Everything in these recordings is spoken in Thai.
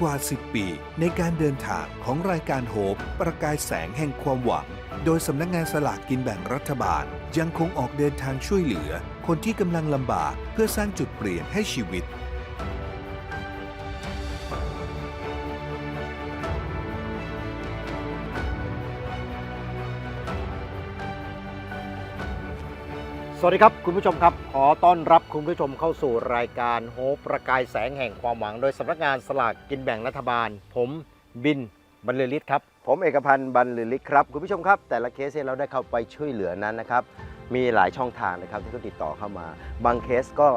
กว่า 10 ปี ในการเดินทางของรายการโฮปประกายแสงแห่งความหวัง โดยสำนักงานสลากกินแบ่งรัฐบาล ยังคงออกเดินทางช่วยเหลือ คนที่กำลังลำบากเพื่อสร้างจุดเปลี่ยนให้ชีวิต สวัสดีครับ คุณผู้ชมครับ ขอต้อนรับคุณผู้ชมเข้าสู่รายการโฮปประกายแสงแห่งความหวัง โดยสำนักงานสลากกินแบ่งรัฐบาล ผมบินบรรลือฤทธิ์ครับ ผมเอกพันธ์บรรลือฤทธิ์ครับ คุณผู้ชมครับ แต่ละเคสที่เราได้เข้าไปช่วยเหลือนั้นนะครับ มีหลายช่องทางนะครับที่เขาติดต่อเข้ามา บางเคสก็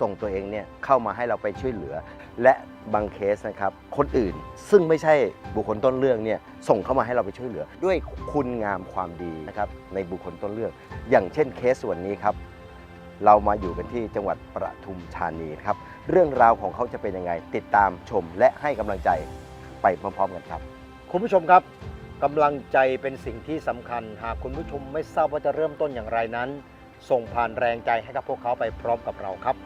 ส่งตัวเองเนี่ยเข้ามาให้เราไปช่วยเหลือ และบางเคสนะครับคนอื่นซึ่งไม่ใช่บุคคลต้นเรื่องเนี่ยส่งเข้ามาให้เราไปช่วยเหลือ ด้วยคุณงามความดีนะครับในบุคคลต้นเรื่อง อย่างเช่นเคสส่วนนี้ครับเรามาอยู่กันที่จังหวัดประทุมธานีครับเรื่องราวของเขาจะเป็นยังไง ติดตามชมและให้กำลังใจไปพร้อมๆกันครับ คุณผู้ชมครับกำลังใจเป็นสิ่งที่สำคัญ หากคุณผู้ชมไม่ทราบว่าจะเริ่มต้นอย่างไรนั้น ส่งผ่านแรงใจให้กับพวกเขาไปพร้อมกับเราครับ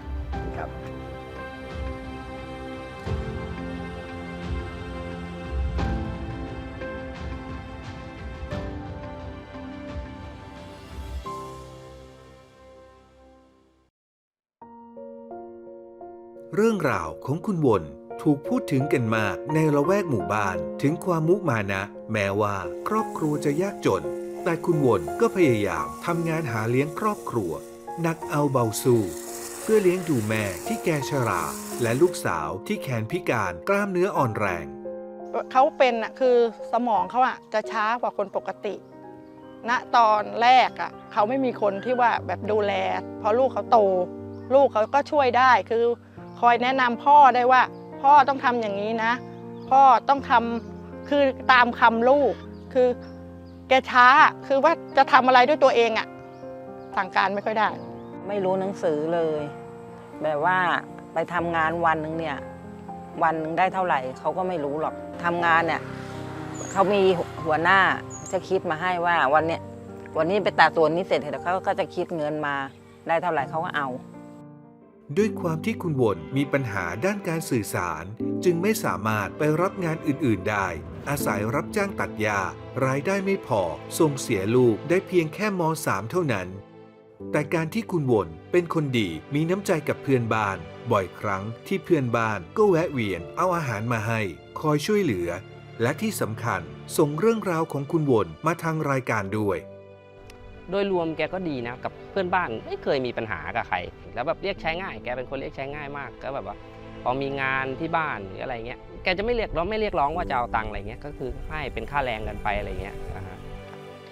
ครับเรื่องราวของคุณวนถูกพูดถึงกันมากในละแวกหมู่บ้านถึงความมุมานะ แม้ว่าครอบครัวจะยากจน แต่คุณวนก็พยายามทำงานหาเลี้ยงครอบครัวหนักเอาเบาสู้ เพื่อเลี้ยงดูแม่ที่แก่ชรา และลูกสาวที่แขนพิการกล้ามเนื้ออ่อนแรง เขาเป็นอะคือสมองเขาอะจะช้ากว่าคนปกติณตอนแรกอะเขาไม่มีคนที่ว่าแบบดูแล พอลูกเขาโต ลูกเขาก็ช่วยได้คือคอยแนะนำพ่อได้ว่า พ่อต้องทำอย่างนี้นะ พ่อต้องทำคือตามคำลูก คือแกช้าคือว่าจะทำอะไรด้วยตัวเองอะสั่งการไม่ค่อยได้ ไม่รู้หนังสือเลย แบบว่าไปทำงานวันหนึ่งเนี่ย วันหนึ่งได้เท่าไหร่เขาก็ไม่รู้หรอกทำงานเนี่ยเขามีหัวหน้าจะคิดมาให้ว่าวันเนี้ยวันนี้ไปตัดส่วนนี้เสร็จแล้วเขาก็จะคิดเงินมาได้เท่าไหร่เขาก็เอา ด้วยความที่คุณวนมีปัญหาด้านการสื่อสาร จึงไม่สามารถไปรับงานอื่น ๆ ได้ อาศัยรับจ้างตัดหญ้ารายได้ไม่พอ ส่งเสียลูกได้เพียงแค่ม .3 เท่านั้น แต่การที่คุณวนเป็นคนดีมีน้ำใจกับเพื่อนบ้าน บ่อยครั้งที่เพื่อนบ้านก็แวะเวียนเอาอาหารมาให้ คอยช่วยเหลือ และที่สำคัญส่งเรื่องราวของคุณวนมาทางรายการด้วย โดยรวมแกก็ดีนะกับเพื่อนบ้านไม่เคยมีปัญหากับใคร แล้วแบบเรียกใช้ง่าย แกเป็นคนเรียกใช้ง่ายมากก็แบบว่าพอมีงานที่บ้านหรืออะไรเงี้ยแกจะไม่เรียกร้องไม่เรียกร้องว่าจะเอาตังค์อะไรเงี้ยก็คือให้เป็นค่าแรงกันไปอะไรเงี้ยอ่า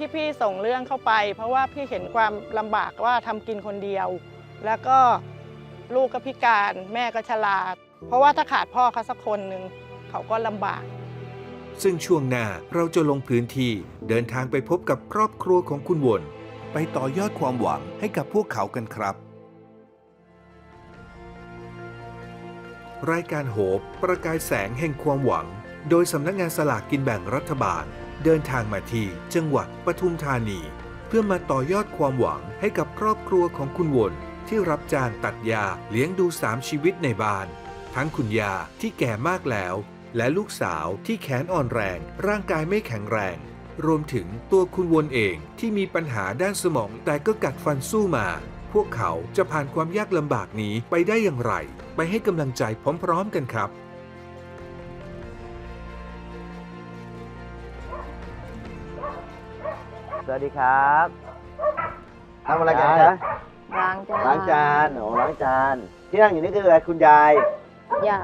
ที่พี่ส่งเรื่องเข้าไป เพราะว่าพี่เห็นความลำบากว่าทำกินคนเดียว แล้วก็ลูกก็พิการแม่ก็ชราเพราะว่าถ้าขาดพ่อเขาสักคนหนึ่งเขาก็ลำบาก ซึ่งช่วงหน้าเราจะลงพื้นที่เดินทางไปพบกับครอบครัวของคุณวน ไปต่อยอดความหวังให้กับพวกเขากันครับ รายการโหบประกายแสงแห่งความหวัง โดยสำนักงานสลากกินแบ่งรัฐบาล เดินทางมาที่จังหวัดปทุมธานี เพื่อมาต่อยอดความหวังให้กับครอบครัวของคุณวนที่รับจ้างตัดยาเลี้ยงดูสามชีวิตในบ้าน ทั้งคุณยาที่แก่มากแล้ว และลูกสาวที่แขนอ่อนแรง ร่างกายไม่แข็งแรง รวมถึงตัวคุณวนเองที่มีปัญหาด้านสมองแต่ก็กัดฟันสู้มา พวกเขาจะผ่านความยากลำบากนี้ไปได้อย่างไร ไปให้กำลังใจพร้อม ๆ กันครับ วัสดีครับทำอะไรกันคะล้างจานล้างจานโอ้ล้างจาน ที่นั่งอยู่นี่คืออะไรคุณยายอย่า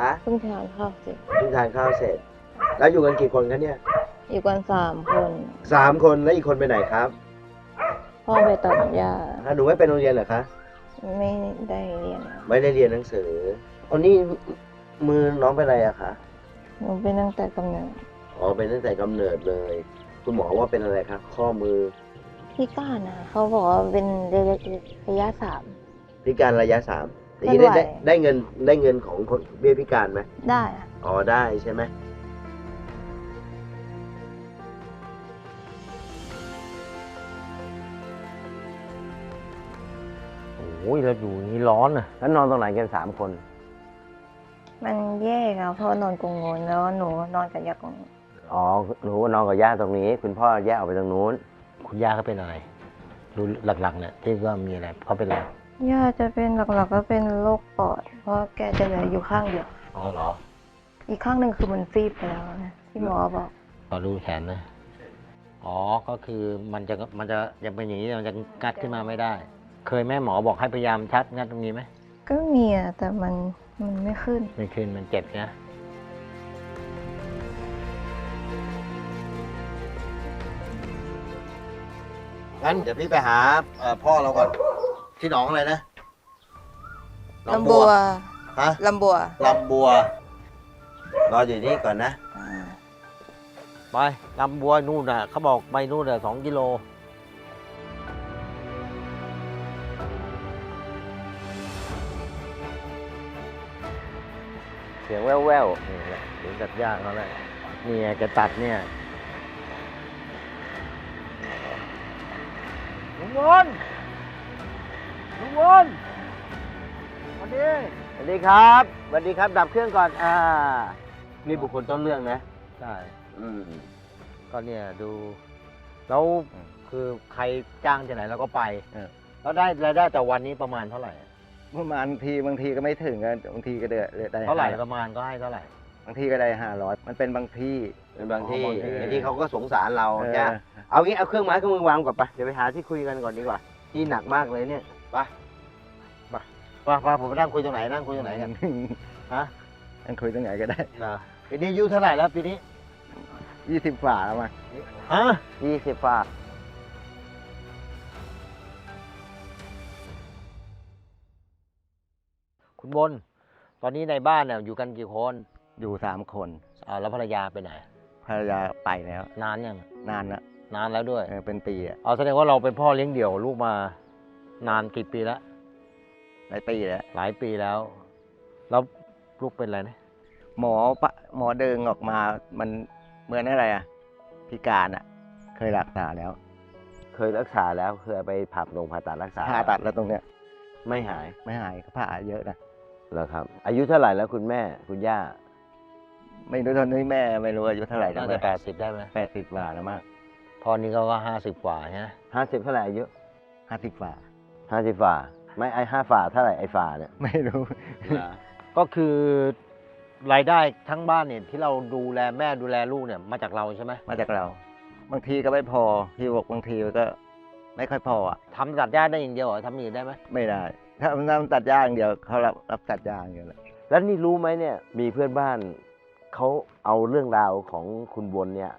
ฮะเพิ่งทานข้าวเสร็จเพิ่งทานข้าวเสร็จ แล้วอยู่กันกี่คนคะเนี่ย อยู่กันสามคนสามคนแล้วอีกคนไปไหนครับ พ่อไปตัดหญ้าแล้วหนูไม่ไปโรงเรียนเหรอคะไม่ได้เรียน ไม่ได้เรียนหนังสืออันนี้มือน้องเป็นอะไรอะคะหนูเป็นตั้งแต่กำเนิดออ๋อเป็นตั้งแต่กำเนิดเลย คุณหมอว่าเป็นอะไรครับ ข้อมือพี่ก้านนะเขาบอกว่าเป็นระยะระยะสาม พิการระยะสามแต่นี้ไม่ได้ไหว ได้ได้เงินได้เงินของคนเบี้ยพิการไหมได้อะอ๋อได้ใช่ไหมโอ้ยเราอยู่อย่างนี้ร้อนอะแล้วนอนตรงไหนกันสามคน มันแย่ครับพ่อนอนกรงงนแล้วหนูนอนกับยากง อ๋อหนูนอนกับย่าตรงนี้ คุณพ่อแยกออกไปตรงนู้น คุณย่าเขาเป็นอะไร รู้หลักๆเนี่ยที่ว่ามีอะไรเขาเป็นอะไรย่าจะเป็นหลักๆก็เป็นโรคปอด เพราะแกจะเหลืออยู่ข้างเดียว อ๋อเหรอ อีกข้างหนึ่งคือมันฟีบไปแล้วนะที่หมอบอกขอดูแขนนะ อ๋อ ก็คือมันจะมันจะยังเป็นอย่างนี้มันจะงัดขึ้นมาไม่ได้ เคยแม่หมอบอกให้พยายามชัดงัดตรงนี้ไหมก็มีอะแต่มันมันไม่ขึ้น ไม่ขึ้นมันเจ็บนะ งั้นเดี๋ยวพี่ไปหาเอ่อพ่อเราก่อน ที่หนองอะไรนะหนองลำบัวฮะลำบัวลำบัว รออยู่นี่ก่อนนะไปลำบัวนู่นน่ะเขาบอกไปนู่นน่ะสองกิโล เสียงแว่วๆนี่แหละเสียงตัดยากเขาแหละนี่ไงแกตัดเนี่ย งวนลุงวนสวัสดีสวัสดีครับสวัสดีครับ ดับเครื่องก่อน อ่า นี่บุคคลต้นเรื่องนะ ใช่ อืม ก็เนี่ยดู แล้วคือใครจ้างที่ไหนเราก็ไปแล้วได้รายได้แต่วันนี้ประมาณเท่าไหร่ ประมาณทีบางทีก็ไม่ถึงกันบางทีก็ได้ได้เท่าไหร่ห้ประมาณก็ให้เท่าไหร่บางทีก็ได้ห้าร้อยมันเป็นบางที่ เป็นบางที่อ๋อบางที่ บางที่เขาก็สงสารเราเออจ้ะเอางี้เอาเครื่องไม้เครื่องมือวางก่อนไปเดี๋ยวไปหาที่คุยกันก่อนดีกว่า ที่หนักมากเลยเนี่ยไปว่าว่าผมไปนั่งคุยตรงไหนนั่งคุยตรงไหนกันฮะนั่งคุยตรงไหนก็ได้นะปีนี้อายุเท่าไหร่แล้วปีนี้ยี่สิบฝ่าแล้วมั้งฮะยี่สิบฝากคุณบน ตอนนี้ในบ้านเนี่ยอยู่กันกี่คน อยู่สามคนอ่าแล้วภรรยาไปไหน ภรรยาไปแล้วนานยังนานละนานแล้วด้วยเออเป็นปีอะเอาแสดงว่าเราเป็นพ่อเลี้ยงเดี่ยวลูกมานานกี่ปีแล้วหลายปีแล้วหลายปีแล้ว แล้วลูกเป็นอะไรนะหมอปะหมอเดินออกมามันเหมือนอะไรอะพิการอะเคยรักษาแล้ว เคยรักษาแล้วเคยไปผ่าโรงผ่าตัดรักษาผ่าตัดแล้วตรงเนี้ย ไม่หายไม่หายก็ผ่าเยอะนะเหรอครับ อายุเท่าไหร่แล้วคุณแม่คุณย่า ไม่รู้ตอนนี้แม่ไม่รู้อายุเท่าไหร่น่าแล้จะวแปดสิบได้ไหมแปดสิบกว่าแล้วมั้งพ่อนี้ก็ก็ห้าสิบกว่าใช่ไหมห้าสิบเท่าไหร่อายุห้าสิบกว่าห้าสิบฝ่า ไม่ไอห้าฝ่าเท่าไหร่ไอฝ่าเนี่ยไม่รู้ก็คือรายได้ทั้งบ้านเนี่ยที่เราดูแลแม่ดูแลลูกเนี่ยมาจากเราใช่ไหมมาจากเรา บางทีก็ไม่พอพี่บอกบางทีก็ ไม่ค่อยพออะทำตัดหญ้าได้อย่างเดียวเหรอทำอย่างอื่นได้ไหมไม่ได้ ถ้าน้ำตัดยางเดียวเขารับรับตัดยางอย่างเดียวเลยแล้วนี่รู้ไหมเนี่ยมีเพื่อนบ้าน เขาเอาเรื่องราวของคุณบนเนี่ย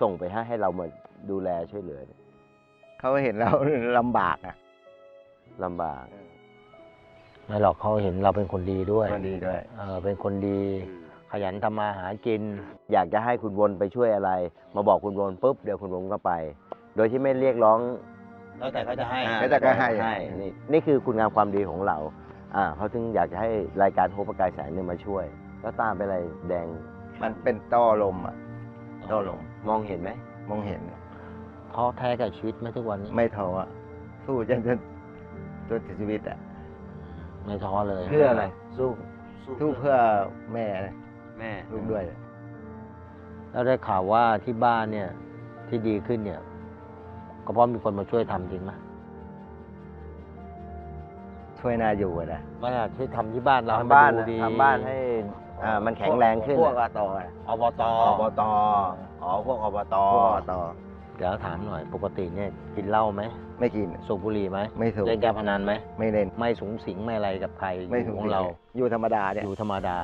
ส่งไปให้ให้เรามาดูแลช่วยเหลือเนี่ยเขาเห็นเรา ลำบากอะลำบากไม่หรอกเขาเห็นเราเป็นคนดีด้วยคนดีด้วยเออเป็นคนดี ขยันทำมาหากิน อยากจะให้คุณบนไปช่วยอะไร มาบอกคุณบนปุ๊บเดี๋ยวคุณบนก็ไป โดยที่ไม่เรียกร้อง แล้วแต่เขาจะให้อ่าแล้วแต่ก็ให้ นี่นี่คือคุณงามความดีของเรา อ่าเขาถึงอยากจะให้รายการโฮปประกายแสงเนี่ยมาช่วยแล้วตามไปอะไรแดง มันเป็นต้อลมอะต้อลมมองเห็นไหมมองเห็นท้อแท้กับชีวิตไหมทุกวันนี้ ไม่ท้ออะสู้จนจนจนถึงชีวิตอะไม่ท้อเลยเพื่ออะไรสู้สู้เพื่อแม่นะแม่ลูกด้วยแล้วได้ข่าวว่าที่บ้านเนี่ย ที่ดีขึ้นเนี่ย ก็เพราะมีคนมาช่วยทำจริงไหม ช่วยน่าอยู่อะนะไม่น่ะช่วยทำที่บ้านเราให้ทำบ้านดูนะดีทำบ้านให้อ่ามันแข็งแรงขึ้นพวกอตอะอบตอบตอ๋อพวกอบตพวกอตเดี๋ยวถามหน่อยปกติเนี่ยกินเหล้าไหมไม่กิน สูบบุหรี่ไหมไม่สูบเล่นการพนันไหมไม่เล่น ไม่สูงสิงไม่อะไรกับใครไม่อยู่สูของเราอยู่ธรรมดาเนี่ย อยู่ธรรมดา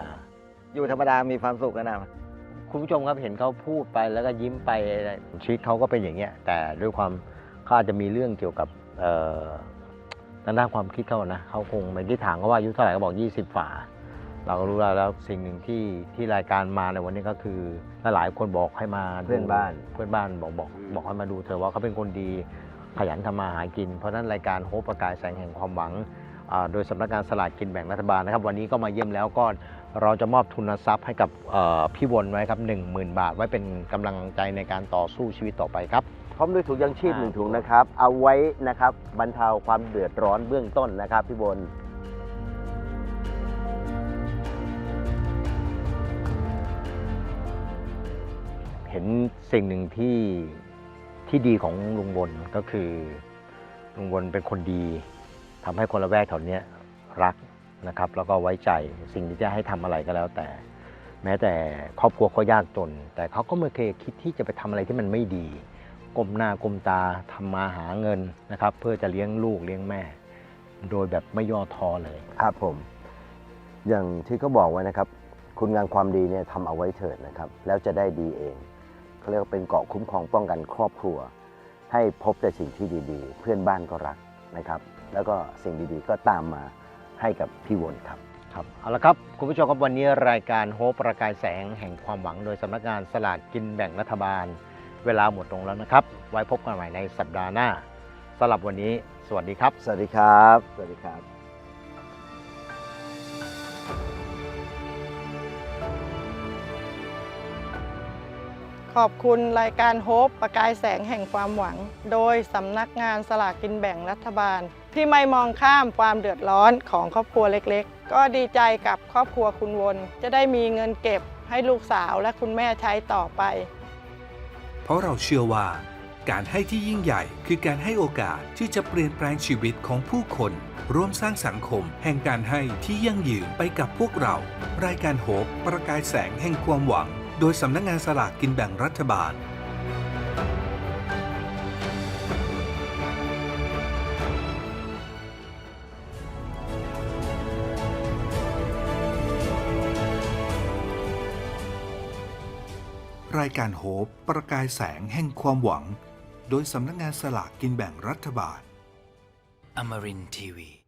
อยู่ธรรมดามีความสุขกันนะคุณผู้ชมครับเห็นเขาพูดไปแล้วก็ยิ้มไปอะไรชีวิตเขาก็เป็นอย่างเงี้ยแต่ด้วยความเขาอาจจะมีเรื่องเกี่ยวกับเอ่อ ทางด้านความคิดเขานะเขาคงไม่ได้ถามเขาว่าอายุเท่าไหร่เขาบอก 20ฝาเราก็รู้แล้วแล้วสิ่งหนึ่งที่ที่รายการมาในวันนี้ก็คือหลายๆคนบอกให้มาดูเพื่อนบ้าน เพื่อนบ้านบอกบอกบอกให้มาดูเธอะว่าเขาเป็นคนดีขยันทำมาหากิน เพราะฉะนั้นรายการโฮปประกายแสงแห่งความหวังอ่าโดยสำนักงานสลากกินแบ่งรัฐบาลนะครับ วันนี้ก็มาเยี่ยมแล้วก็เราจะมอบทุนทรัพย์ให้กับเอ่อพี่วนไว้ครับ 1 0,000 บาท ไว้เป็นกำลังใจในการต่อสู้ชีวิตต่อไปครับ พร้อมด้วยถุงยังชีพอ่าหนึ่งถุงนะครับ เอาไว้นะครับบรรเทาความเดือดร้อนเบื้องต้นนะครับพี่บนเห็นสิ่งหนึ่งที่ที่ดีของลุงบนก็คือลุงบนเป็นคนดีทำให้คนละแวกแถวเนี้ยรักนะครับ แล้วก็ไว้ใจสิ่งที่จะให้ทำอะไรก็แล้วแต่ แม้แต่ครอบครัวเขายากจน แต่เขาก็ไม่เคยคิดที่จะไปทำอะไรที่มันไม่ดี ก้มหน้าก้มตาทำมาหาเงินนะครับ เพื่อจะเลี้ยงลูกเลี้ยงแม่ โดยแบบไม่ย่อท้อเลยครับผม อย่างที่เขาบอกไว้นะครับ คุณงามความดีเนี่ยทำเอาไว้เถิดนะครับ แล้วจะได้ดีเองเขาเรียกว่าเป็นเกราะคุ้มครองป้องกันครอบครัว ให้พบแต่สิ่งที่ดีๆ เพื่อนบ้านก็รักนะครับ แล้วก็สิ่งดีๆก็ตามมาให้กับพี่วนครับครับเอาละครับคุณผู้ชมครับวันนี้รายการโฮปประกายแสงแห่งความหวังโดยสำนักงานสลากกินแบ่งรัฐบาล เวลาหมดลงแล้วนะครับ ไว้พบกันใหม่ในสัปดาห์หน้าสำหรับวันนี้ สวัสดีครับ สวัสดีครับ สวัสดีครับขอบคุณรายการโฮปประกายแสงแห่งความหวัง โดยสำนักงานสลากกินแบ่งรัฐบาล ที่ไม่มองข้ามความเดือดร้อนของครอบครัวเล็กๆ ก็ดีใจกับครอบครัวคุณวน จะได้มีเงินเก็บให้ลูกสาวและคุณแม่ใช้ต่อไป เพราะเราเชื่อว่า การให้ที่ยิ่งใหญ่คือการให้โอกาสที่จะเปลี่ยนแปลงชีวิตของผู้คน ร่วมสร้างสังคม แห่งการให้ที่ยั่งยืนไปกับพวกเรา รายการโฮปประกายแสงแห่งความหวัง โดยสำนักงานสลากกินแบ่งรัฐบาลายการโฮปประกายแสงแห่งความหวัง โดยสำนักงานสลากกินแบ่งรัฐบาล Amarin Tiwi.